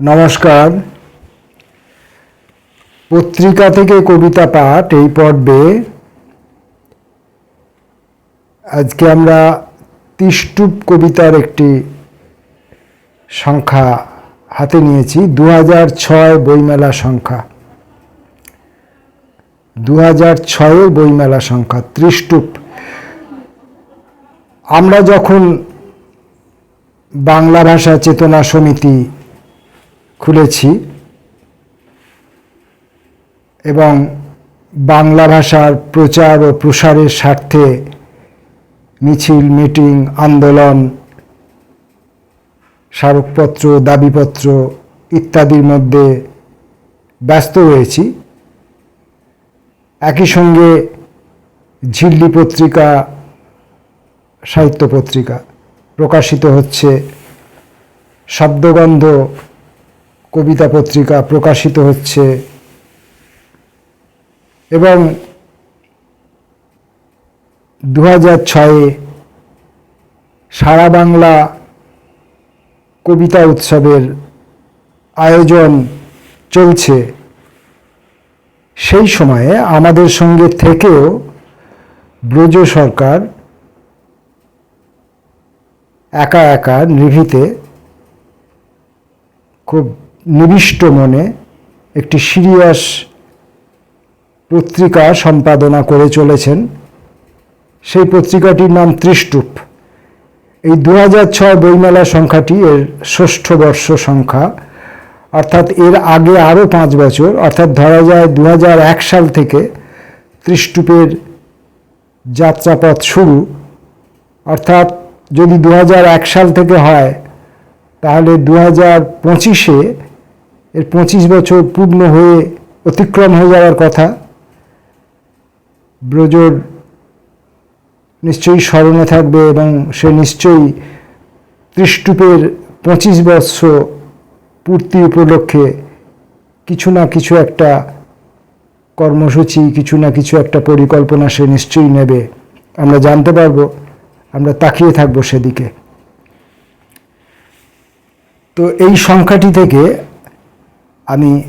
নমস্কার। পত্রিকা থেকে কবিতা পাঠ এই পর্বে আজকে আমরা তিষ্টুপ কবিতার একটি সংখ্যা হাতে নিয়েছি দু হাজার ছয় বইমেলা সংখ্যা। দু হাজার ছয়ের বইমেলা সংখ্যা ত্রিষ্টুপ আমরা যখন বাংলা ভাষা চেতনা সমিতি খুলেছি এবং বাংলা ভাষার প্রচার ও প্রসারের স্বার্থে মিছিল, মিটিং, আন্দোলন, স্মারকপত্র, দাবিপত্র ইত্যাদির মধ্যে ব্যস্ত রয়েছি। একই সঙ্গে ঝিল্লি পত্রিকা, সাহিত্য পত্রিকা প্রকাশিত হচ্ছে শব্দগন্ধ কবিতা পত্রিকা প্রকাশিত হচ্ছে। এবং দু হাজার ছয়ে সারা বাংলা কবিতা উৎসবের আয়োজন চলছে। সেই সময়ে আমাদের সঙ্গে থেকেও ব্রজ সরকার একা একা নিভিতে খুব নিবিষ্ট মনে একটি সিরিয়াস পত্রিকা সম্পাদনা করে চলেছেন। সেই পত্রিকাটির নাম ত্রিষ্টুপ। এই দু হাজার ছয় বইমেলা সংখ্যাটি এর ষষ্ঠ বর্ষ সংখ্যা, অর্থাৎ এর আগে আরও পাঁচ বছর, অর্থাৎ ধরা যায় দু এক সাল থেকে ত্রিষ্টুপের যাত্রাপথ শুরু। অর্থাৎ যদি দু এক সাল থেকে হয়, তাহলে দু হাজার পঁচিশে এর পঁচিশ বছর পূর্ণ হয়ে অতিক্রম হয়ে যাওয়ার কথা। ব্রজর নিশ্চয়ই স্মরণে থাকবে এবং সে নিশ্চয়ই ত্রিষ্টুপের পঁচিশ বর্ষ পূর্তি উপলক্ষে কিছু না কিছু একটা কর্মসূচি, কিছু না কিছু একটা পরিকল্পনা সে নিশ্চয়ই নেবে। আমরা জানতে পারব, আমরা তাকিয়ে থাকব সেদিকে। তো এই সংখ্যাটি থেকে আমি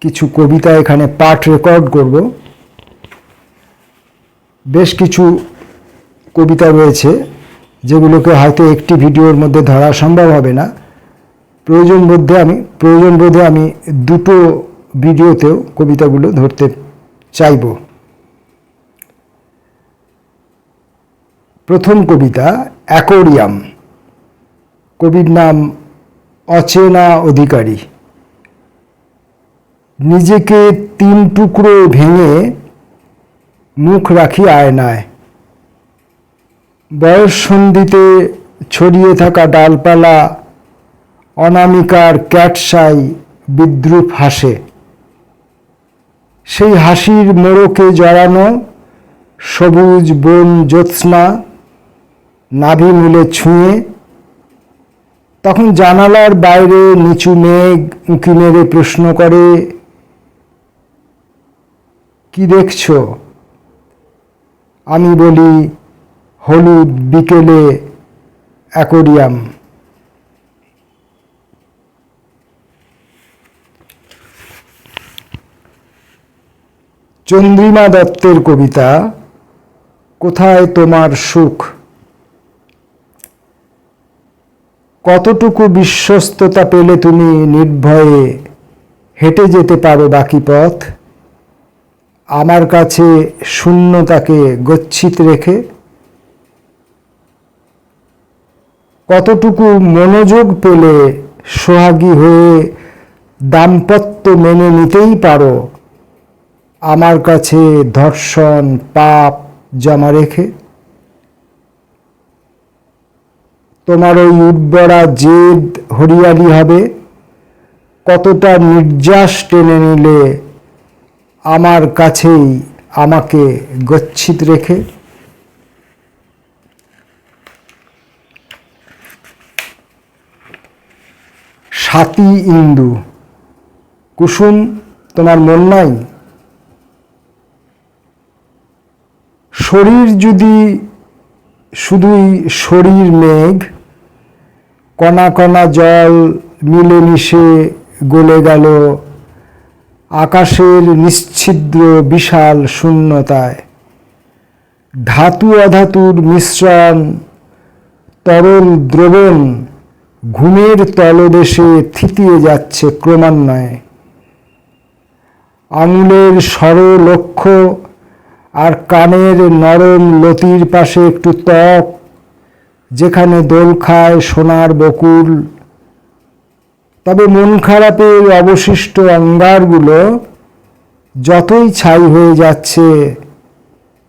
কিছু কবিতা এখানে পাঠ রেকর্ড করব। বেশ কিছু কবিতা রয়েছে যেগুলোকে হয়তো একটি ভিডিওর মধ্যে ধরা সম্ভব হবে না। প্রয়োজন বোধে আমি, প্রয়োজন বোধে আমি দুটো ভিডিওতেও কবিতাগুলো ধরতে চাইব। প্রথম কবিতা, অ্যাকোরিয়াম। কবির নাম অচেনা অধিকারী। নিজেকে তিন টুকরো ভেঙে মুখ রাখি আয়নায়। বয়স সন্ধিতে ছড়িয়ে থাকা ডালপালা অনামিকার ক্যাটসাই বিদ্রুপ হাসে। সেই হাসির মোড়কে জড়ানো সবুজ বন জ্যোৎস্না নাভি মূলে ছুঁয়ে, তখন জানালার বাইরে নিচু মেঘ উঁকি মেরে প্রশ্ন করে কি দেখছ? আমি বলি, হলুদ বিকেলে অ্যাকোরিয়াম। চন্দ্রিমা দত্তের কবিতা, কোথায় তোমার সুখ? কতটুকু বিশ্বস্ততা পেলে তুমি নির্ভয়ে হেঁটে যেতে পারো বাকি পথ? আমার কাছে শূন্যতাকে গচ্ছিত রেখে কতটুকু মনোযোগ পেলে সোহাগী হয়ে দাম্পত্য মেনে নিতেই পারো, আমার কাছে ধর্ষণ, পাপ জমা রেখে। তোমার ওই উর্বরা জেদ হরিয়ালি হবে, কতটা নির্যাস টেনে নিলে আমার কাছেই আমাকে গচ্ছিত রেখে। সাতি ইন্দু, কুসুম, তোমার মন নাই? শরীর যদি শুধুই শরীর মেঘ, কণা কণা জল মিলেমিশে গলে গেল আকাশের নিশ্ছিদ্র বিশাল শূন্যতায়। ধাতু অধাতুর মিশ্রণ, তরল দ্রবণ ঘুমের তলদেশে থিতিয়ে যাচ্ছে ক্রমান্বয়ে। আঙুলের সরল লক্ষ্য আর কানের নরম লতির পাশে একটু ত্বক, যেখানে দোল খায় সোনার বকুল তবে মন খারাপের অবশিষ্ট অঙ্গারগুলো যতই ছাই হয়ে যাচ্ছে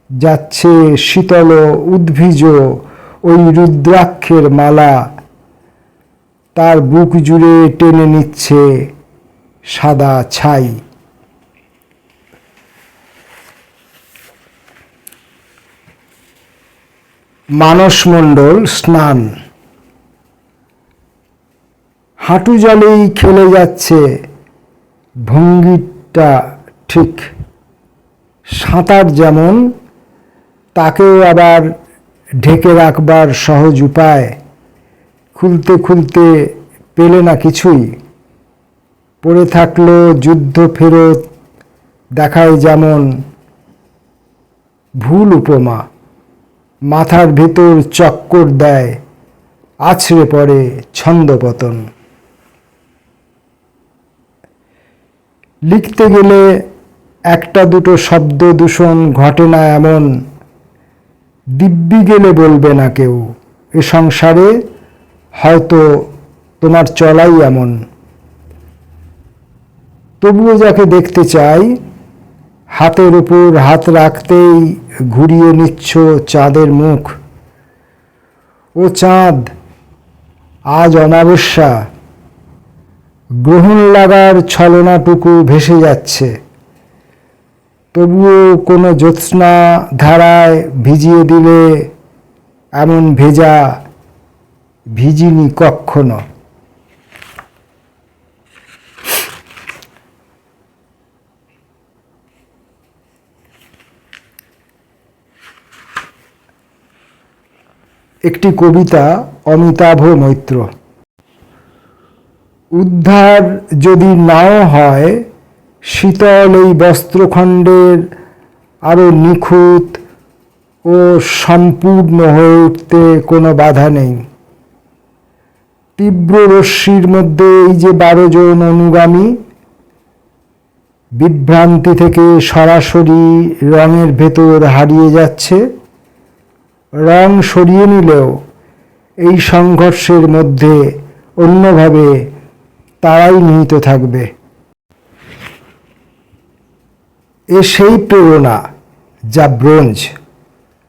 যাচ্ছে শীতল উদ্ভিজ ওই রুদ্রাক্ষের মালা, তার বুক জুড়ে টেনে নিচ্ছে সাদা ছাই। মানসমণ্ডল স্নান। হাঁটু জলেই খেলে যাচ্ছে। ভঙ্গিটা ঠিক। সাঁতার যেমন, তাকেও আবার ঢেকে রাখবার সহজ উপায়। খুলতে খুলতে পেলে না কিছুই। পড়ে থাকল যুদ্ধ ফেরত, দেখায় যেমন ভুল উপমা। মাথার ভেতর চক্কর দেয়, আছড়ে পড়ে ছন্দপতন লিখতে গেলে একটা দুটো শব্দ দূষণ ঘটে না এমন। দিব্যি গেলে বলবে না কেউ, এ সংসারে হয়তো তোমার চলাই এমন। তবুও যাকে দেখতে চাই, হাতের উপর হাত রাখতেই ঘুরিয়ে নিচ্ছ চাঁদের মুখ। ও চাঁদ, আজ অমাবস্যা গ্রহণ লাগার ছলনাটুকু ভেসে যাচ্ছে। তবুও কোনো জ্যোৎস্না ধারায় ভিজিয়ে দিলে এমন ভেজা ভিজিনি কক্ষনো একটি কবিতা অমিতাভ মৈত্র। উদ্ধার যদি নাও হয়, শীতল এই বস্ত্রখণ্ডের আরও নিখুঁত ও সম্পূর্ণ হয়ে উঠতে কোনো বাধা নেই। তীব্র রশ্মির মধ্যে এই যে বারো জন অনুগামী, বিভ্রান্তি থেকে সরাসরি রঙের ভেতর হারিয়ে যাচ্ছে। রং সরিয়ে নিলেও এই সংঘর্ষের মধ্যে অন্যভাবে তারাই নিহিত থাকবে। এ সেই প্রেরণা যা ব্রোঞ্জ,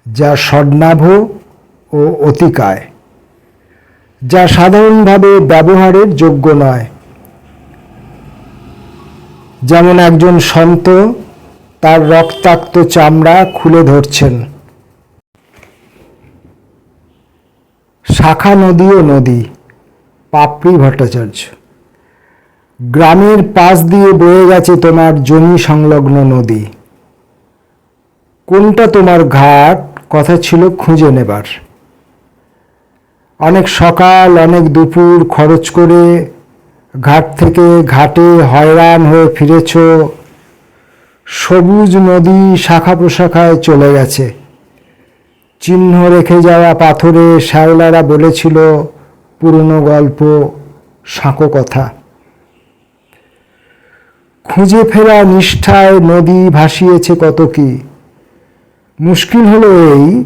যা স্বর্ণাভ ও অতিকায়, যা সাধারণভাবে ব্যবহারের যোগ্য নয়। যেমন একজন সন্ত তার রক্তাক্ত চামড়া খুলে ধরছেন। শাখা নদী ও নদী, পাপড়ি ভট্টাচার্য। গ্রামের পাশ দিয়ে বয়ে গেছে তোমার জমি সংলগ্ন নদী। কোনটা তোমার ঘাট? কথা ছিল খুঁজে নেবার। অনেক সকাল, অনেক দুপুর খরচ করে ঘাট থেকে ঘাটে হয়রান হয়ে ফিরেছ। সবুজ নদী শাখা প্রশাখায় চলে গেছে। চিহ্ন রেখে যাওয়া পাথরে শ্যাওলারা বলেছিল, পুরনো গল্প, সাঁকো কথা। খুঁজে ফেরা নিষ্ঠায় নদী ভাসিয়েছে কত কি। মুশকিল হলো এই,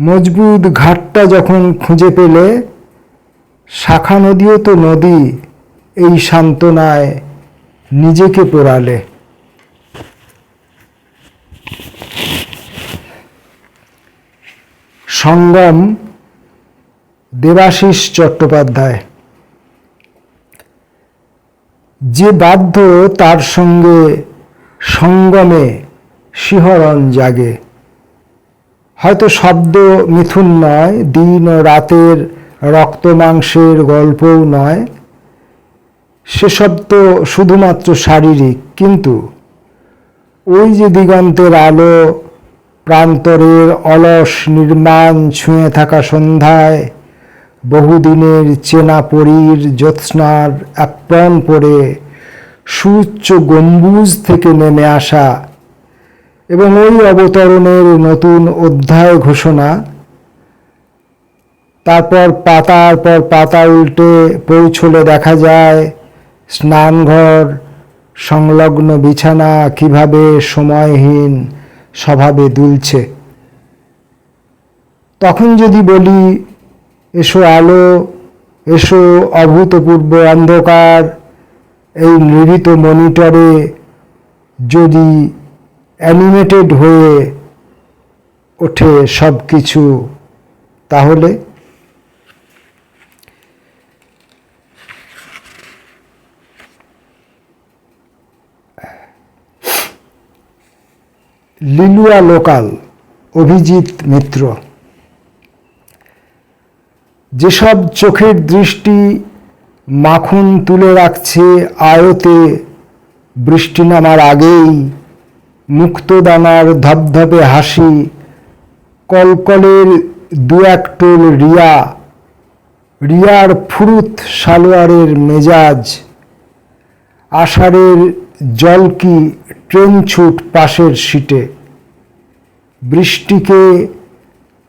মজবুত ঘাটটা যখন খুঁজে পেলে, শাখা নদীও তো নদী, এই সান্ত্বনায় নিজেকে পোড়ালে। সঙ্গম দেবাশিস চট্টোপাধ্যায়। যে বাধ্য তার সঙ্গে সঙ্গমে শিহরণ জাগে। হয়তো শব্দ মিথুন নয়, দিন ও রাতের রক্ত মাংসের গল্পও নয়। সেসব তো শুধুমাত্র শারীরিক, কিন্তু ওই যে দিগন্তের আলো প্রান্তরের অলস নির্মাণ ছুঁয়ে থাকা সন্ধ্যায় বহুদিনের চেনা পরীর জ্যোৎস্নার অ্যাপ্রন পরে সুউচ্চ গম্বুজ থেকে নেমে আসা এবং ওই অবতরণের নতুন অধ্যায় ঘোষণা। তারপর পাতার পর পাতা উল্টে পৌঁছলে দেখা যায়, স্নানঘর, সংলগ্ন বিছানা কীভাবে সময়হীন স্বভাবে দুলছে। তখন যদি বলি এসো আলো, এসো অভূতপূর্ব অন্ধকার, এই নিভৃত মনিটরে যদি অ্যানিমেটেড হয়ে ওঠে সব কিছু তাহলে? লিলুয়া লোকাল, অভিজিৎ মিত্র। যেসব চোখের দৃষ্টি মাখন তুলে রাখছে আয়তে, বৃষ্টি নামার আগেই মুক্তদানার ধপধপে হাসি, কলকলের দু এক টোল রিয়া, রিয়ার ফুরুত সালোয়ারের মেজাজ, আষাঢ়ের জলকি ট্রেন ছুট পাশের সিটে, বৃষ্টিকে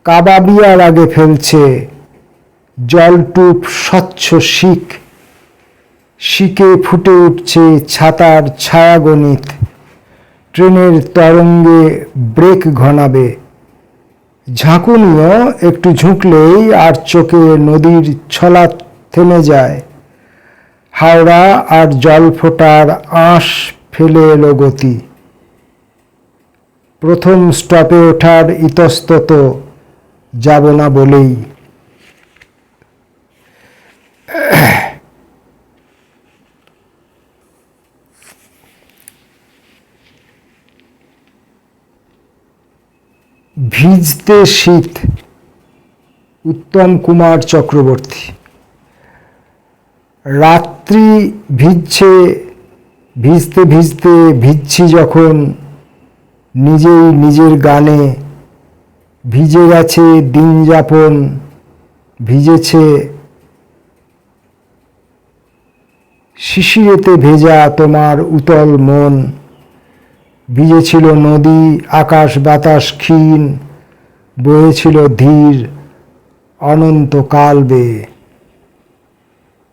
কাবাবিয়ার আগে ফেলছে জলটুপ স্বচ্ছ শিক শিকে ফুটে উঠছে ছাতার ছায়াগণিত। ট্রেনের তরঙ্গে ব্রেক ঘনাবে। ঝাঁকুনিও একটু ঝুঁকলেই আর চোখে নদীর ছলা থেমে যায়। হাওড়া আর জল ফোটার আঁশ ফেলে এলো গতি। প্রথম স্টপে ওঠার ইতস্তত যাব না বলেই। ভিজতে শীত, উত্তম কুমার চক্রবর্তী। রাত্রি ভিজছে, ভিজতে ভিজতে ভিজছি যখন নিজেই নিজের গানে। ভিজে গেছে দিন যাপন, ভিজেছে শিশিরেতে ভেজা তোমার উতল মন। ভিজেছিল নদী, আকাশ, বাতাস, ক্ষীণ বয়েছিল ধীর অনন্তকাল বেয়ে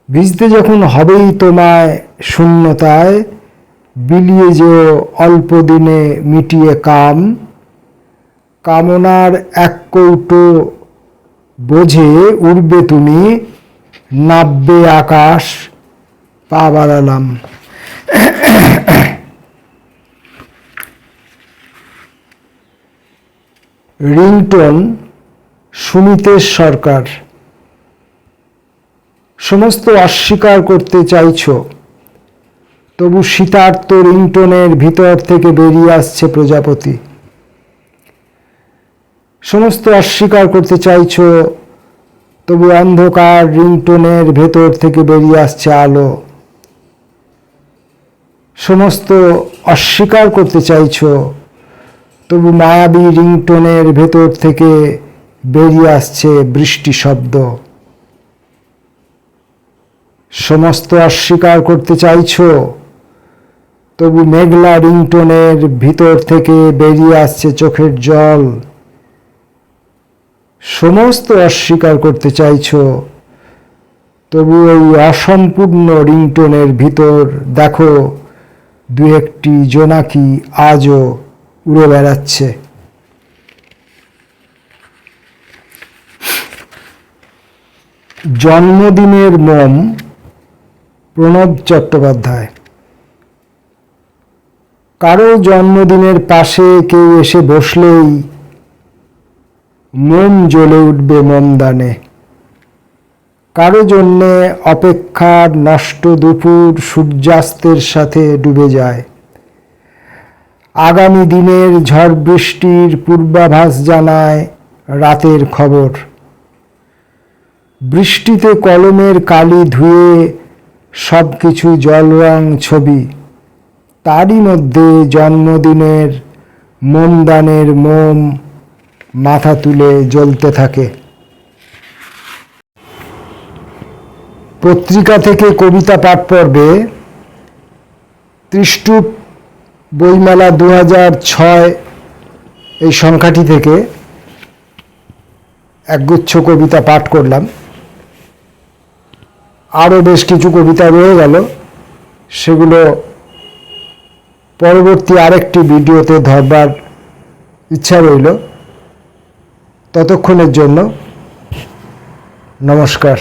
ভিজতে যখন হবেই তোমায় শূন্যতায়, বিলিয়ে যেও অল্প দিনে মিটিয়ে কাম। কামনার এক কৌটো বোঝে উড়বে তুমি, নাববে আকাশ, পা বাড়ালাম। রিংটন সুমিতেশ সরকার। সমস্ত অস্বীকার করতে চাইছ, তবু শীতার্ত রিংটনের ভিতর থেকে বেরিয়ে আসছে প্রজাপতি। সমস্ত অস্বীকার করতে চাইছ, তবু অন্ধকার রিংটনের ভেতর থেকে বেরিয়ে আসছে আলো। সমস্ত অস্বীকার করতে চাইছ তবু মায়াবী রিংটনের ভেতর থেকে বেরিয়ে আসছে বৃষ্টি শব্দ। সমস্ত অস্বীকার করতে চাইছ? তবু মেঘলা রিংটনের ভিতর থেকে বেরিয়ে আসছে চোখের জল। সমস্ত অস্বীকার করতে চাইছ? তবু ওই অসম্পূর্ণ রিংটনের ভিতর দেখো দু একটি জোনাকি আজও উড়ে বেড়াচ্ছে। জন্মদিনের মম, প্রণব চট্টোপাধ্যায়। কারও জন্মদিনের পাশে কেউ এসে বসলেই মোম জ্বলে উঠবে মোমদানে কারও জন্যে অপেক্ষার নষ্ট দুপুর সূর্যাস্তের সাথে ডুবে যায়। আগামী দিনের ঝড় বৃষ্টির পূর্বাভাস জানায় রাতের খবর। বৃষ্টিতে কলমের কালি ধুয়ে সব কিছু জলরং ছবি। তারই মধ্যে জন্মদিনের মোমদানের মোম মাথা তুলে জ্বলতে থাকে। পত্রিকা থেকে কবিতা পাঠ পর্বে ত্রিষ্টুপ বইমেলা দু ছয় এই সংখ্যাটি থেকে একগুচ্ছ কবিতা পাঠ করলাম। আরও বেশ কিছু কবিতা রয়ে গেল। সেগুলো পরবর্তী আরেকটি ভিডিওতে ধরবার ইচ্ছা রইল। ততক্ষণের জন্য নমস্কার।